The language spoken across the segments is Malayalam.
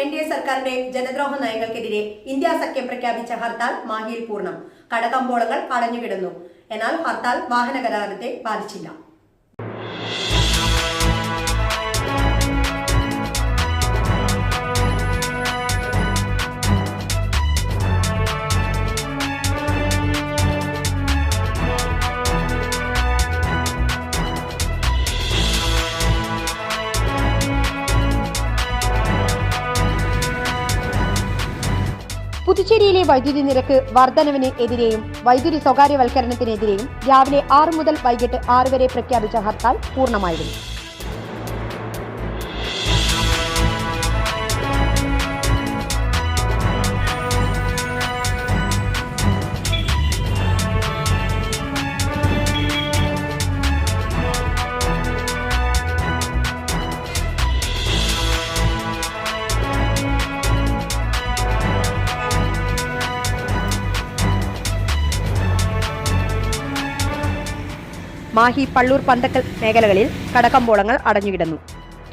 എൻ ഡി എ സർക്കാരിന്റെ ജനദ്രോഹ നയങ്ങൾക്കെതിരെ ഇന്ത്യ സഖ്യം പ്രഖ്യാപിച്ച ഹർത്താൽ മാഹിയിൽ പൂർണം. കടകമ്പോളങ്ങൾ അടഞ്ഞുകിടന്നു. എന്നാൽ ഹർത്താൽ വാഹന ഗതാഗതത്തെ ബാധിച്ചില്ല. പുതുച്ചേരിയിലെ വൈദ്യുതി നിരക്ക് വർധനവിന് എതിരെയും വൈദ്യുതി സ്വകാര്യവൽക്കരണത്തിനെതിരെയും രാവിലെ ആറ് മുതൽ വൈകിട്ട് ആറ് വരെ പ്രഖ്യാപിച്ച ഹർത്താൽ പൂർണമായിരുന്നു. മാഹി പള്ളൂർ പന്തക്കൽ മേഖലകളിൽ കടകമ്പോളങ്ങൾ അടഞ്ഞുകിടന്നു.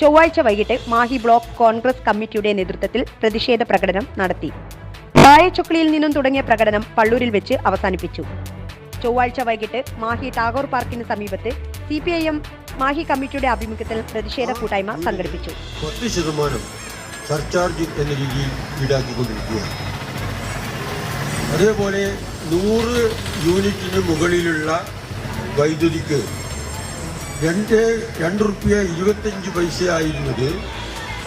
ചൊവ്വാഴ്ച വൈകിട്ട് മാഹി ബ്ലോക്ക് കോൺഗ്രസ് കമ്മിറ്റിയുടെ നേതൃത്വത്തിൽ പ്രതിഷേധ പ്രകടനം നടത്തി. വാഴച്ചൊക്ലിയിൽ നിന്നും തുടങ്ങിയ പ്രകടനം പള്ളൂരിൽ വെച്ച് അവസാനിപ്പിച്ചു. ചൊവ്വാഴ്ച വൈകിട്ട് മാഹി ടാഗോർ പാർക്കിന് സമീപത്ത് C P I M Mahe കമ്മിറ്റിയുടെ ആഭിമുഖ്യത്തിൽ പ്രതിഷേധ കൂട്ടായ്മ സംഘടിപ്പിച്ചു. പത്ത് ശതമാനം സർചാർജ് എന്ന രീതിയിൽ ഈടാക്കിക്കൊണ്ടിരിക്കുകയാണ്. അതേപോലെ നൂറ് യൂണിറ്റിന് മുകളിലുള്ള വൈദ്യുതിക്ക്. രണ്ട് രണ്ട് റുപ്യ ഇരുപത്തഞ്ച് പൈസ ആയിരുന്നത്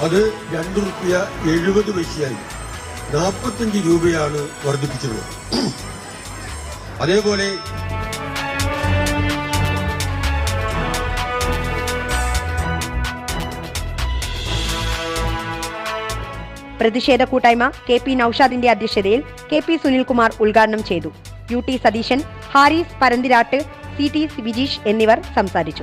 അത് രണ്ട് റുപ്യ എഴുപത് പൈസയായി. നാൽപ്പത്തഞ്ച് രൂപയാണ് വർദ്ധിപ്പിച്ചിട്ടുള്ളത് അതേപോലെ പ്രതിഷേധ കൂട്ടായ്മ കെ പി നൌഷാദിന്റെ അധ്യക്ഷതയിൽ കെ പി സുനിൽകുമാർ ഉദ്ഘാടനം ചെയ്തു. U T Satheesan Haris Paranthiratt C T Vijeesh എന്നിവർ സംസാരിച്ചു